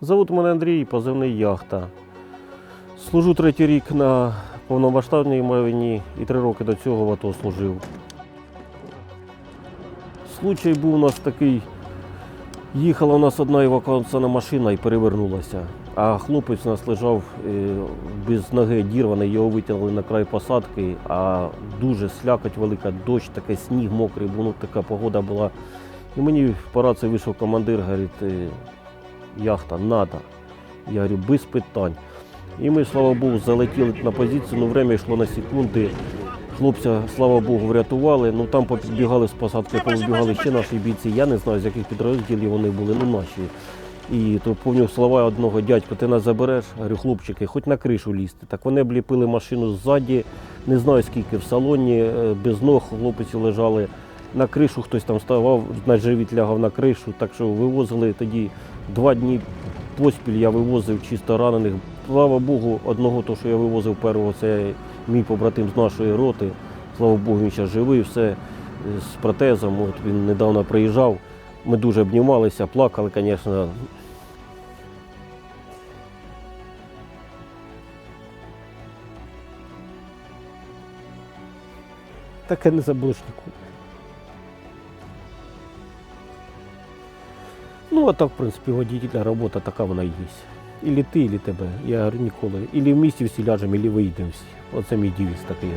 Зовут мене Андрій, позивний яхта. Служу третій рік на повномасштабній війні і три роки до цього в АТО служив. Случай був у нас такий. Їхала у нас одна евакуаційна машина і перевернулася. А хлопець у нас лежав е, без ноги дірваний, його витягли на край посадки, а дуже слякоть велика, дощ, таке сніг мокрий, був, ну, така погода була. І мені по рації вийшов командир, говорить, «Е, яхта, надо. Я говорю, без питань. І ми, слава Богу, залетіли на позицію, ну время йшло на секунди. Хлопця, слава Богу, врятували. Ну там побігали з посадки, побігали ще наші бійці. Я не знаю, з яких підрозділів вони були, ну наші. І то пам'ятаю слова одного дядька, ти нас забереш, говорю, хлопчики, хоч на кришу лізти. Так вони обліпили машину ззаді, не знаю скільки в салоні, е, без ног хлопці лежали. На кришу хтось там ставав, на живіт лягав на кришу, так що вивозили тоді два дні поспіль я вивозив чисто ранених. Слава Богу, одного, то, що я вивозив першого, це мій побратим з нашої роти. Слава Богу, він ще живий, все е, з протезом. От він недавно приїжджав. Ми дуже обнімалися, плакали, звісно. Таке не забудеш Ну, а так, в принципі, водітельна робота така вона і є. Ілі ти, ілі тебе. Я говорю, ніколи. Ілі в місті всі ляжемо, ілі вийдемо всі. Оце мій дівіс такий.